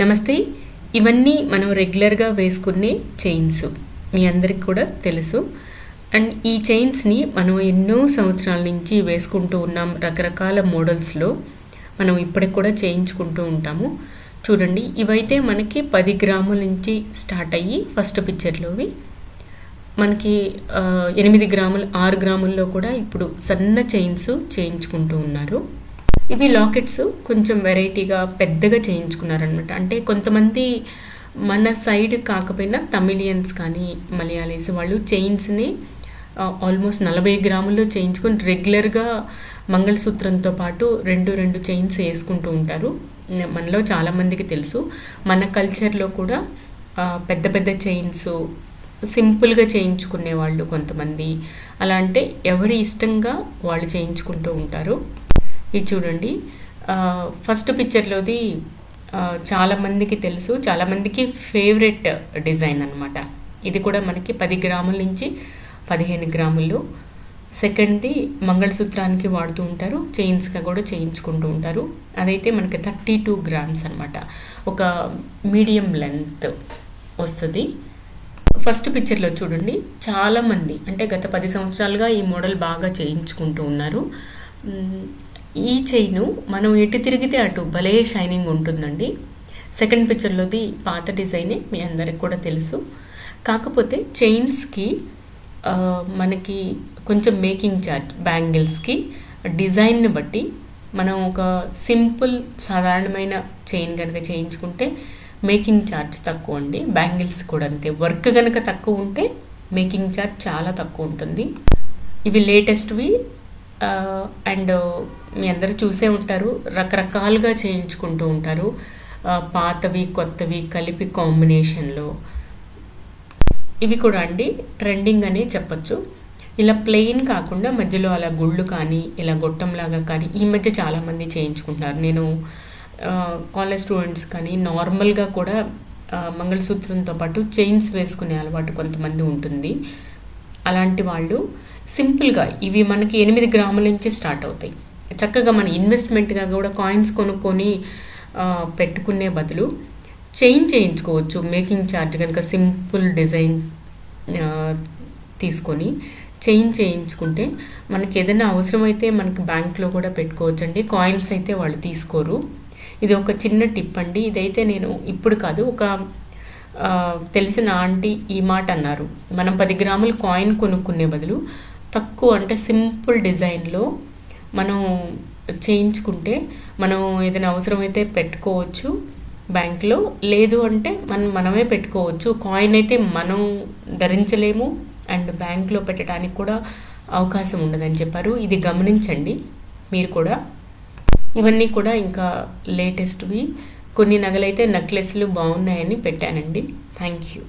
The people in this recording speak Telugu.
నమస్తే. ఇవన్నీ మనం రెగ్యులర్గా వేసుకునే చైన్స్. మీ అందరికి కూడా తెలుసు. అండ్ ఈ చైన్స్ని మనం ఎన్నో సంవత్సరాల నుంచి వేసుకుంటూ ఉన్నాం రకరకాల మోడల్స్లో. మనం ఇప్పటికి కూడా చేయించుకుంటూ ఉంటాము. చూడండి ఇవైతే మనకి పది గ్రాముల నుంచి స్టార్ట్ అయ్యి ఫస్ట్ పిక్చర్లోవి. మనకి ఎనిమిది గ్రాములు ఆరు గ్రాముల్లో కూడా ఇప్పుడు సన్న చైన్స్ చేయించుకుంటూ ఉన్నారు. ఇవి లాకెట్స్ కొంచెం వెరైటీగా పెద్దగా చేయించుకున్నారనమాట అంటే కొంతమంది మన సైడ్ కాకపోయినా తమిళియన్స్ కానీ మలయాళీస్ వాళ్ళు చైన్స్ని ఆల్మోస్ట్ నలభై గ్రాముల్లో చేయించుకొని రెగ్యులర్గా మంగళసూత్రంతో పాటు రెండు రెండు చైన్స్ వేసుకుంటూ ఉంటారు. మనలో చాలామందికి తెలుసు. మన కల్చర్లో కూడా పెద్ద పెద్ద చైన్స్ సింపుల్గా చేయించుకునే వాళ్ళు కొంతమంది. అలా అంటే ఎవరి ఇష్టంగా వాళ్ళు చేయించుకుంటూ ఉంటారు. ఇది చూడండి. ఫస్ట్ పిక్చర్లోది చాలామందికి తెలుసు. చాలామందికి ఫేవరెట్ డిజైన్ అనమాట ఇది కూడా మనకి పది గ్రాముల నుంచి పదిహేను గ్రాముల్లో సెకండ్ది మంగళసూత్రానికి వాడుతూ ఉంటారు. చైన్స్గా కూడా చేయించుకుంటూ ఉంటారు. అదైతే మనకి థర్టీ టూ గ్రామ్స్ అనమాట ఒక మీడియం లెంత్ వస్తుంది. ఫస్ట్ పిక్చర్లో చూడండి. చాలామంది అంటే గత పది సంవత్సరాలుగా ఈ మోడల్ బాగా చేయించుకుంటూ ఉన్నారు. ఈ చైను మనం ఎటు తిరిగితే అటు భలే షైనింగ్ ఉంటుందండి. సెకండ్ పిక్చర్లోది పాత డిజైనే మీ అందరికి కూడా తెలుసు. కాకపోతే చైన్స్కి మనకి కొంచెం మేకింగ్ చార్జ్ బ్యాంగిల్స్కి డిజైన్ని బట్టి మనం ఒక సింపుల్ సాధారణమైన చైన్ కనుక చేయించుకుంటే మేకింగ్ ఛార్జ్ తక్కువ అండి. బ్యాంగిల్స్ కూడా అంతే. వర్క్ కనుక తక్కువ ఉంటే మేకింగ్ ఛార్జ్ చాలా తక్కువ ఉంటుంది. ఇవి లేటెస్ట్వి అండ్ మీ అందరూ చూసే ఉంటారు రకరకాలుగా చేయించుకుంటూ ఉంటారు. పాతవి కొత్తవి కలిపి కాంబినేషన్లో. ఇవి కూడా అండి ట్రెండింగ్ అనే చెప్పొచ్చు. ఇలా ప్లెయిన్ కాకుండా మధ్యలో అలా గుళ్ళు కానీ ఇలా గొట్టంలాగా కానీ ఈ మధ్య చాలామంది చేయించుకుంటున్నారు నేను కాలేజ్ స్టూడెంట్స్ కానీ నార్మల్గా కూడా మంగళసూత్రంతో పాటు చైన్స్ వేసుకునే అలవాటు కొంతమంది ఉంటుంది. అలాంటి వాళ్ళు సింపుల్గా ఇవి మనకి ఎనిమిది గ్రాముల నుంచి స్టార్ట్ అవుతాయి. చక్కగా మన ఇన్వెస్ట్మెంట్గా కూడా కాయిన్స్ కొనుక్కొని పెట్టుకునే బదులు చైన్ చేయించుకోవచ్చు. మేకింగ్ ఛార్జ్ కనుక సింపుల్ డిజైన్ తీసుకొని చైన్ చేయించుకుంటే మనకి ఏదైనా అవసరమైతే మనకి బ్యాంక్లో కూడా పెట్టుకోవచ్చు అండి కాయిన్స్ అయితే వాళ్ళు తీసుకోరు. ఇది ఒక చిన్న టిప్ అండి. ఇదైతే నేను ఇప్పుడు కాదు ఒక తెలిసిన ఆంటీ ఈ మాట అన్నారు. మనం పది గ్రాములు కాయిన్ కొనుక్కునే బదులు తక్కువ అంటే సింపుల్ డిజైన్లో మనం చేయించుకుంటే మనం ఏదైనా అవసరమైతే పెట్టుకోవచ్చు బ్యాంక్లో. లేదు అంటే మనం మనమే పెట్టుకోవచ్చు. కాయిన్ అయితే మనం ధరించలేము అండ్ బ్యాంక్లో పెట్టడానికి కూడా అవకాశం ఉండదని చెప్పారు. ఇది గమనించండి మీరు కూడా. ఇవన్నీ కూడా ఇంకా లేటెస్ట్వి కొన్ని నగలైతే నెక్లెస్లు బాగున్నాయని పెట్టానండి. Thank you